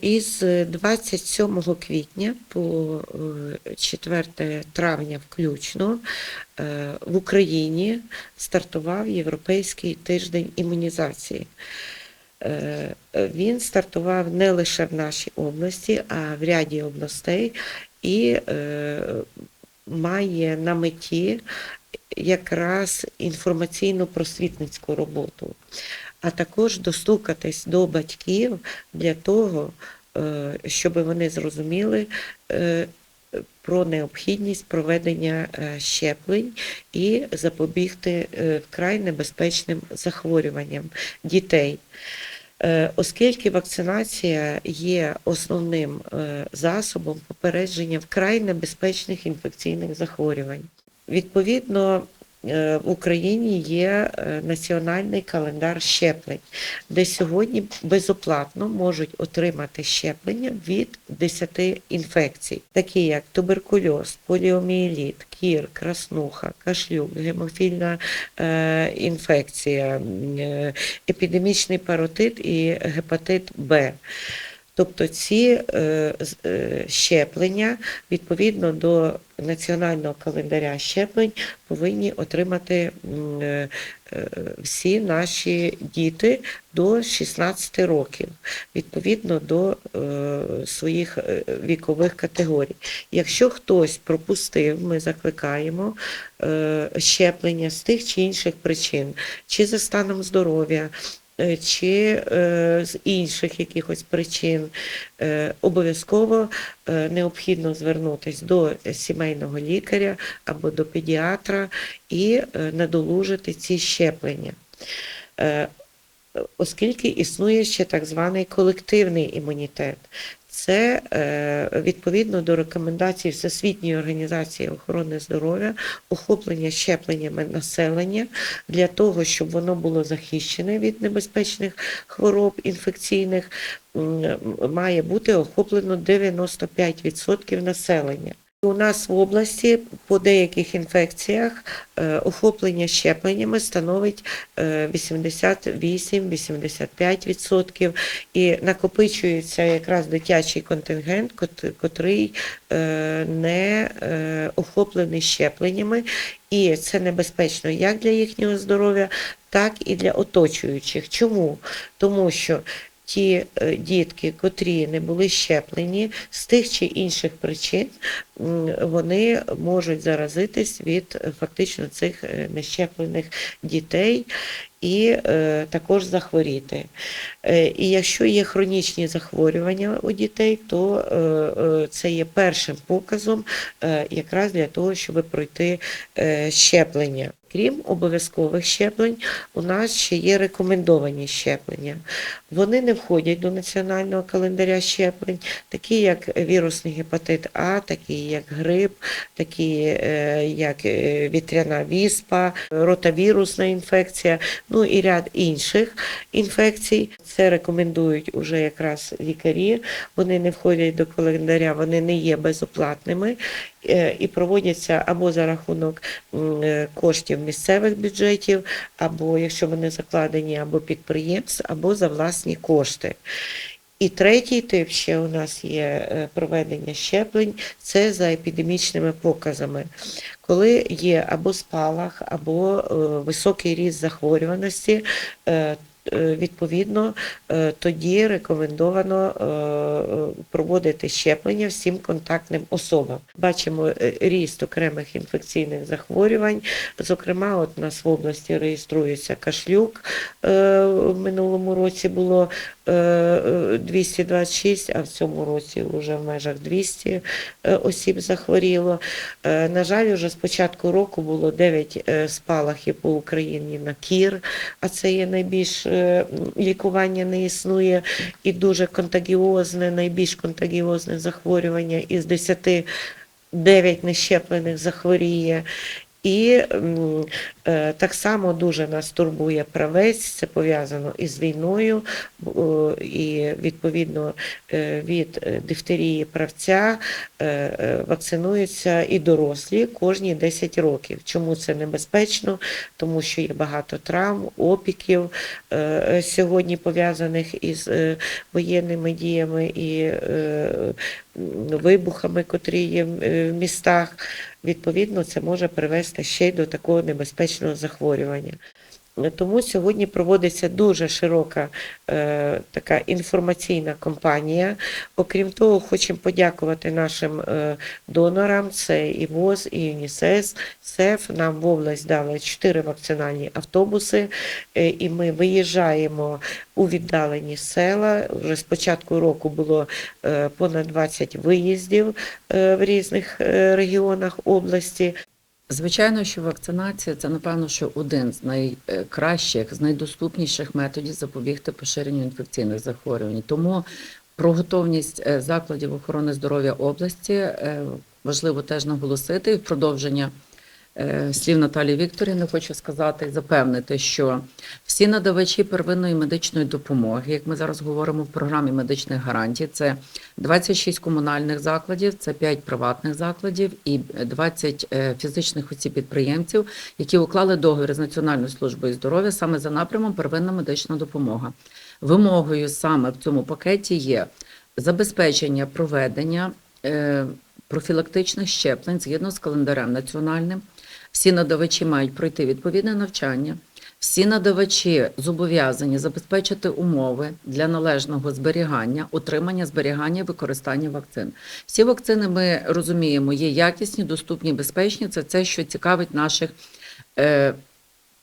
Із 27 квітня по е, 4 травня включно е, в Україні стартував Європейський тиждень імунізації. Е, Він стартував не лише в нашій області, а в ряді областей і е, має на меті якраз інформаційно-просвітницьку роботу, а також достукатись до батьків для того, е, щоб вони зрозуміли е, про необхідність проведення е, щеплень і запобігти вкрай небезпечним захворюванням дітей. Оскільки вакцинація є основним засобом попередження вкрай небезпечних інфекційних захворювань. Відповідно, е, в Україні є е, національний календар щеплень, де сьогодні безоплатно можуть отримати щеплення від 10 інфекцій, такі як туберкульоз, поліомієліт, кір, краснуха, кашлюк, гемофільна е, інфекція, епідемічний паротит і гепатит Б. Тобто ці е, е, щеплення відповідно до національного календаря щеплень повинні отримати е, всі наші діти до 16 років, відповідно до своїх вікових категорій. Якщо хтось пропустив, ми закликаємо щеплення з тих чи інших причин, чи за станом здоров'я, чи е, з інших якихось причин, е, обов'язково е, необхідно звернутися до сімейного лікаря або до педіатра і е, надолужити ці щеплення. Е, Оскільки існує ще так званий колективний імунітет, це е, відповідно до рекомендацій Всесвітньої організації охорони здоров'я, охоплення щепленнями населення для того, щоб воно було захищене від небезпечних хвороб інфекційних, має бути охоплено 95% населення. У нас в області по деяких інфекціях е, охоплення щепленнями становить е, 88-85% і накопичується якраз дитячий контингент, котрий е, не е, охоплений щепленнями, і це небезпечно як для їхнього здоров'я, так і для оточуючих. Чому? Тому що ті е, дітки, котрі не були щеплені з тих чи інших причин, вони можуть заразитись від е, фактично цих е, нещеплених дітей і е, також захворіти. Е, і якщо є хронічні захворювання у дітей, то е, це є першим показом е, якраз для того, щоб пройти е, щеплення. Крім обов'язкових щеплень, у нас ще є рекомендовані щеплення. Вони не входять до національного календаря щеплень, такі як вірусний гепатит А, такі як грип, такі е, як е, вітряна віспа, ротавірусна інфекція, ну і ряд інших інфекцій. Це рекомендують уже якраз лікарі. Вони не входять до календаря, вони не є безоплатними і проводяться або за рахунок е, коштів місцевих бюджетів, або якщо вони закладені або підприємств, або за власні кошти. І третій тип ще у нас є е, проведення щеплень, це за епідемічними показами. Коли є або спалах, або е, високий ріст захворюваності, е, е, відповідно, е, тоді рекомендовано е, е, проводити щеплення всім контактним особам. Бачимо е, ріст окремих інфекційних захворювань. Зокрема, от у нас в області реєструється кашлюк. е, В минулому році було е, е, 226, а в цьому році вже в межах 200 е, осіб захворіло. Е, На жаль, вже з початку року було 9 е, спалахів по Україні на кір, а це є найбільш е, лікування не існує і дуже контагіозне, найбільш контагіозне захворювання із 10 9 нещеплених захворіє. І е, так само дуже нас турбує правець, це пов'язано із війною, е, і відповідно е, від дифтерії правця вакцинуються і дорослі кожні 10 років. Чому це небезпечно? Тому що є багато травм, опіків сьогодні пов'язаних із воєнними діями і вибухами, котрі є в містах. Відповідно, це може привести ще й до такого небезпечного захворювання. Тому сьогодні проводиться дуже широка е, така інформаційна кампанія. Окрім того, хочемо подякувати нашим е, донорам: це і ВОЗ, і ЮНІСЕС, СЕФ. Нам в область дали чотири вакцинальні автобуси, е, і ми виїжджаємо у віддалені села. Вже з початку року було е, понад 20 виїздів е, в різних е, регіонах області. Звичайно, що вакцинація це напевно, що один з найкращих, з найдоступніших методів запобігти поширенню інфекційних захворювань. Тому про готовність е, закладів охорони здоров'я області е, важливо теж наголосити в продовження слів Наталії Вікторівни хочу сказати і запевнити, що всі надавачі первинної медичної допомоги, як ми зараз говоримо в програмі медичних гарантій, це 26 комунальних закладів, це 5 приватних закладів і 20 е, фізичних осіб підприємців, які уклали договір з Національною службою здоров'я саме за напрямом первинна медична допомога. Вимогою саме в цьому пакеті є забезпечення проведення е, профілактичних щеплень згідно з календарем національним. Всі надавачі мають пройти відповідне навчання. Всі надавачі зобов'язані забезпечити умови для належного зберігання, отримання, зберігання, використання вакцин. Всі вакцини ми розуміємо, є якісні, доступні, безпечні. Це те, що цікавить наших е,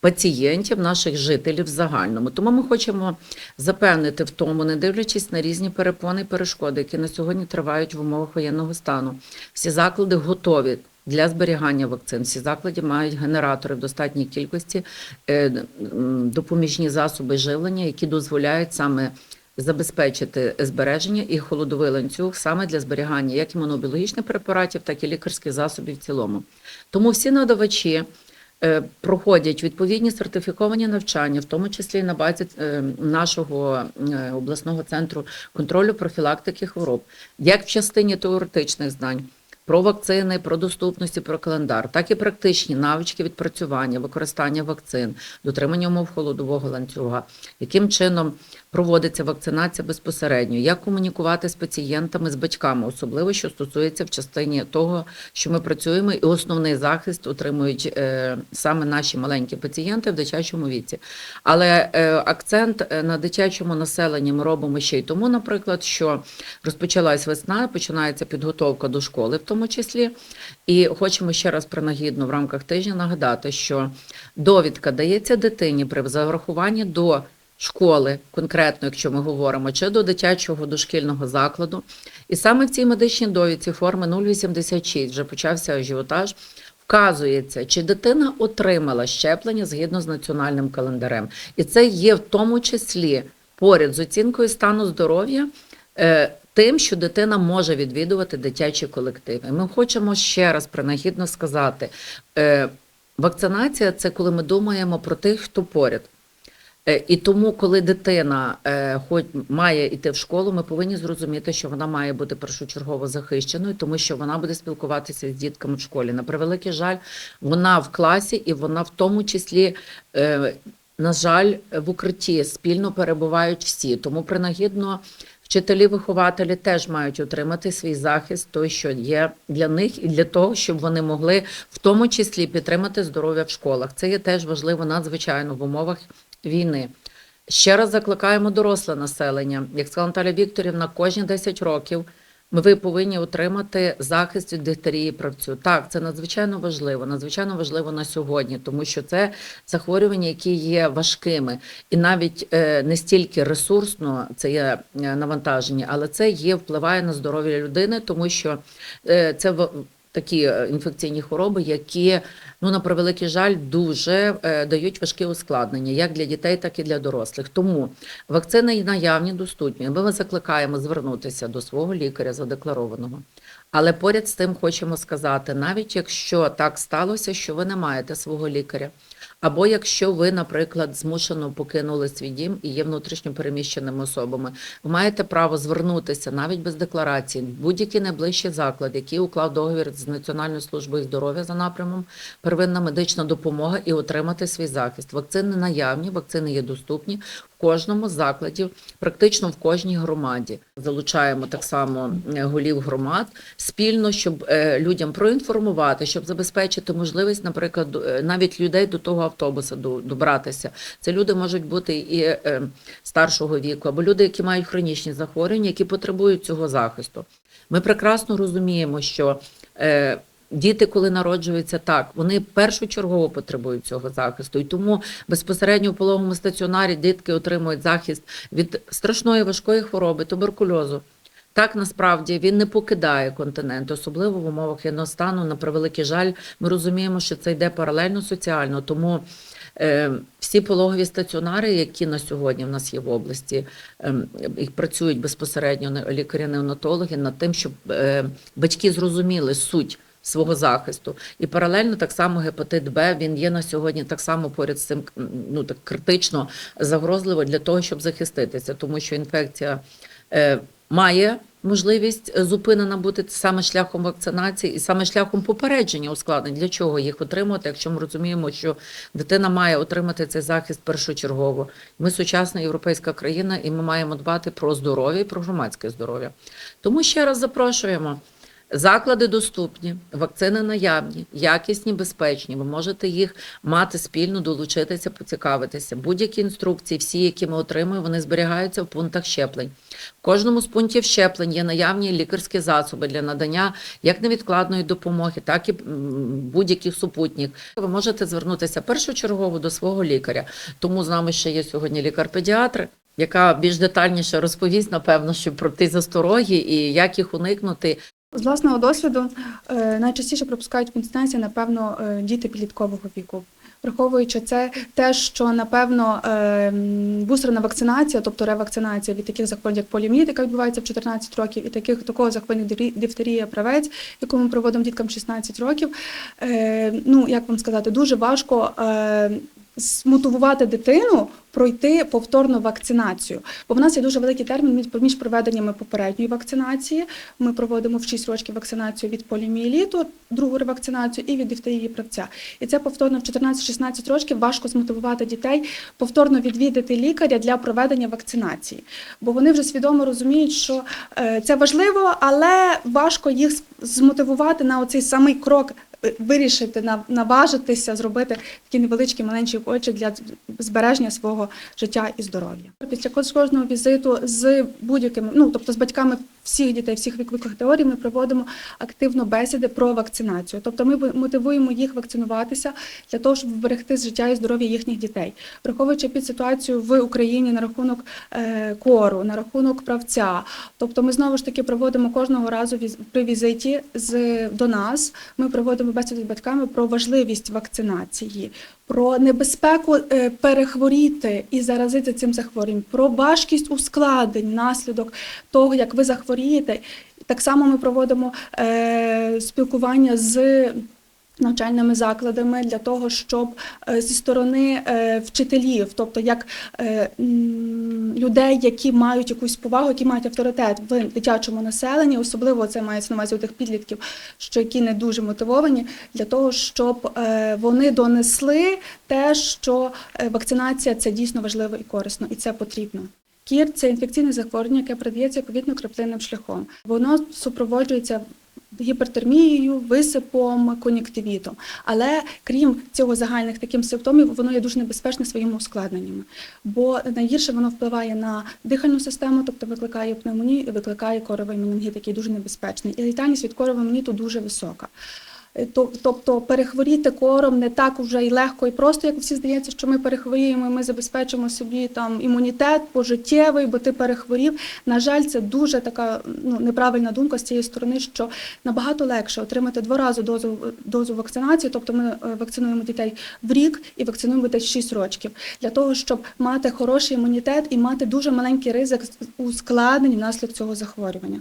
пацієнтів, наших жителів в загальному. Тому ми хочемо запевнити в тому, не дивлячись на різні перепони і перешкоди, які на сьогодні тривають в умовах воєнного стану. Всі заклади готові. Для зберігання вакцин всі заклади мають генератори в достатній кількості, е, допоміжні засоби живлення, які дозволяють саме забезпечити збереження і холодовий ланцюг саме для зберігання як імунобіологічних препаратів, так і лікарських засобів в цілому. Тому всі надавачі е, проходять відповідні сертифіковані навчання, в тому числі і на базі е, нашого обласного центру контролю профілактики хвороб, як в частині теоретичних знань. Про вакцини, про доступності, про календар, так і практичні навички відпрацювання, використання вакцин, дотримання умов холодового ланцюга, яким чином проводиться вакцинація безпосередньо, як комунікувати з пацієнтами, з батьками, особливо що стосується в частині того, що ми працюємо, і основний захист отримують е, саме наші маленькі пацієнти в дитячому віці. Але е, акцент е, на дитячому населенні ми робимо ще й тому, наприклад, що розпочалась весна, починається підготовка до школи, в тому числі. І хочемо ще раз принагідно в рамках тижня нагадати, що довідка дається дитині при зарахуванні до школи, конкретно, якщо ми говоримо, чи до дитячого дошкільного закладу. І саме в цій медичній довідці форми 086 вже почався ажіотаж. Вказується, чи дитина отримала щеплення згідно з національним календарем. І це є в тому числі поряд з оцінкою стану здоров'я. Тим, що дитина може відвідувати дитячі колективи. Ми хочемо ще раз принагідно сказати: е, вакцинація це коли ми думаємо про тих, хто поряд. Е, І тому, коли дитина е, хоч має йти в школу, ми повинні зрозуміти, що вона має бути першочергово захищеною, тому що вона буде спілкуватися з дітками в школі. На превеликий жаль, вона в класі і вона в тому числі. На жаль, в укритті спільно перебувають всі, тому принагідно вчителі, вихователі теж мають отримати свій захист, той, що є для них, і для того, щоб вони могли в тому числі підтримати здоров'я в школах. Це є теж важливо надзвичайно в умовах війни. Ще раз закликаємо доросле населення. Як сказала Наталя Вікторівна, кожні 10 років ви повинні отримати захист від дифтерії правцю. Так, це надзвичайно важливо, надзвичайно важливо на сьогодні, тому що це захворювання, які є важкими, і навіть е, не стільки ресурсно це є е, навантаження, але це є впливає на здоров'я людини, тому що е, це в- такі е, інфекційні хвороби, які, ну на превеликий жаль, дуже е, дають важкі ускладнення, як для дітей, так і для дорослих. Тому вакцини наявні, доступні. Ми вас закликаємо звернутися до свого лікаря задекларованого. Але поряд з тим хочемо сказати, навіть якщо так сталося, що ви не маєте свого лікаря, або якщо ви, наприклад, змушено покинули свій дім і є внутрішньо переміщеними особами, ви маєте право звернутися навіть без декларації будь-який найближчий заклад, який уклав договір з Національною службою здоров'я за напрямом первинна медична допомога і отримати свій захист. Вакцини наявні, вакцини є доступні кожному з закладів, практично в кожній громаді. Залучаємо так само е, голів громад спільно, щоб е, людям проінформувати, щоб забезпечити можливість, наприклад, е, навіть людей до того автобуса до- добратися. Це люди можуть бути і старшого віку, або люди, які мають хронічні захворювання, які потребують цього захисту. Ми прекрасно розуміємо, що Діти, коли народжуються так, вони першочергово потребують цього захисту, і тому безпосередньо в пологовому стаціонарі дітки отримують захист від страшної важкої хвороби, туберкульозу. Так насправді він не покидає континент, особливо в умовах воєнного стану. На превеликий жаль, ми розуміємо, що це йде паралельно соціально. Тому е, всі пологові стаціонари, які на сьогодні в нас є в області, е, і працюють безпосередньо не- лікарі-неонатологи над тим, щоб е, батьки зрозуміли суть свого захисту. І паралельно так само гепатит Б він є на сьогодні так само поряд з цим ну так критично загрозливо для того, щоб захиститися, тому що інфекція е, має можливість е, зупинена бути саме шляхом вакцинації і саме шляхом попередження ускладнень. Для чого їх отримувати, якщо ми розуміємо, що дитина має отримати цей захист першочергово. Ми сучасна європейська країна, і ми маємо дбати про здоров'я і про громадське здоров'я. Тому ще раз запрошуємо. Заклади доступні, вакцини наявні, якісні, безпечні. Ви можете їх мати спільно, долучитися, поцікавитися. Будь-які інструкції, всі, які ми отримуємо, вони зберігаються в пунктах щеплень. В кожному з пунктів щеплень є наявні лікарські засоби для надання як невідкладної допомоги, так і будь-яких супутніх. Ви можете звернутися першочергово до свого лікаря. Тому з нами ще є сьогодні лікар-педіатр. Яка більш детальніше розповість, напевно, що про ті застороги і як їх уникнути, З власного досвіду е, найчастіше пропускають концентрації, напевно, е, діти підліткового віку. Враховуючи це, те, що напевно е, бустерна вакцинація, тобто ревакцинація від таких захворювань, як поліомієліт, яка відбувається в 14 років, і таких такого захворювання дифтерія, правець, яку ми проводимо діткам 16 років. Ну як вам сказати, дуже важко змотивувати дитину пройти повторну вакцинацію. Бо в нас є дуже великий термін між- проведеннями попередньої вакцинації. Ми проводимо в 6 років вакцинацію від поліомієліту, другу ревакцинацію і від дифтерії правця. І це повторно в 14-16 років важко змотивувати дітей повторно відвідати лікаря для проведення вакцинації. Бо вони вже свідомо розуміють, що е, це важливо, але важко їх змотивувати на оцей самий крок. Е, Вирішити нав- наважитися, зробити такі невеличкі маленькі очі для збереження свого життя і здоров'я. Після кожного візиту з будь-якими, ну тобто з батьками всіх дітей, всіх вікових категорій, ми проводимо активно бесіди про вакцинацію. Тобто ми мотивуємо їх вакцинуватися для того, щоб вберегти життя і здоров'я їхніх дітей, враховуючи під ситуацію в Україні на рахунок е, кору, на рахунок правця. Тобто, ми знову ж таки проводимо кожного разу при візиті з до нас. Ми проводимо бесіди з батьками про важливість вакцинації, про небезпеку е, перехворіти і заразити цим захворюванням, про важкість ускладнень, наслідок того, як ви захворієте. Так само ми проводимо е, спілкування з навчальними закладами для того, щоб е, зі сторони е, вчителів, тобто як е, людей, які мають якусь повагу, які мають авторитет в дитячому населенні, особливо це мається на увазі у тих підлітків, що які не дуже мотивовані, для того, щоб вони донесли те, що вакцинація це дійсно важливо і корисно, і це потрібно. Кір це інфекційне захворювання, яке передається повітно-краплинним шляхом. Воно супроводжується гіпертермією, висипом, кон'юктивітом. Але крім цього загальних таких симптомів, воно є дуже небезпечне своїми ускладненнями. Бо найгірше воно впливає на дихальну систему, тобто викликає пневмонію і викликає коровий менінгіт, який дуже небезпечний. І літальність від корового менінгіту дуже висока. Е, то- Тобто перехворіти кором не так вже й легко і просто, як всі здається, що ми перехворіємо, і ми забезпечимо собі там імунітет пожиттєвий, бо ти перехворів. На жаль, це дуже така ну, неправильна думка з цієї сторони, що набагато легше отримати дворазу дозу, дозу вакцинації, тобто ми е, вакцинуємо дітей в рік і вакцинуємо дітей в 6 років, для того, щоб мати хороший імунітет і мати дуже маленький ризик ускладнень внаслідок цього захворювання.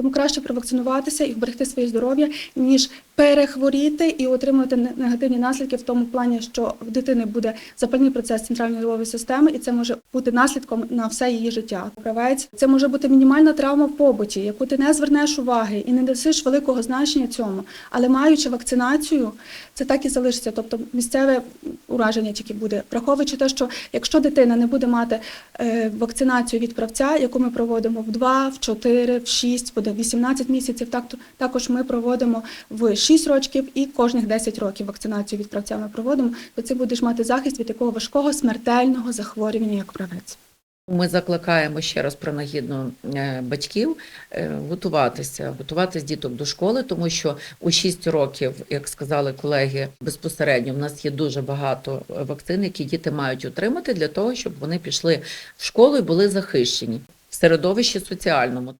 Тому краще провакцинуватися і вберегти своє здоров'я, ніж перехворіти і отримувати не- негативні наслідки в тому плані, що в дитини буде запальний процес центральної нервової системи, і це може бути наслідком на все її життя. Правець це може бути мінімальна травма в побуті, яку ти не звернеш уваги і не дасиш великого значення цьому. Але маючи вакцинацію, це так і залишиться. Тобто місцеве ураження тільки буде, враховуючи те, що якщо дитина не буде мати е, вакцинацію від правця, яку ми проводимо в 2, в 4, в 6, буде 18 місяців, також ми проводимо в 6 років і кожних 10 років вакцинацію від правця ми проводимо, то ти будеш мати захист від такого важкого смертельного захворювання, як правець. Ми закликаємо ще раз принагідно е, батьків е, готуватися, готуватись діток до школи, тому що у 6 років, як сказали колеги, безпосередньо в нас є дуже багато вакцин, які діти мають отримати для того, щоб вони пішли в школу і були захищені в середовищі соціальному.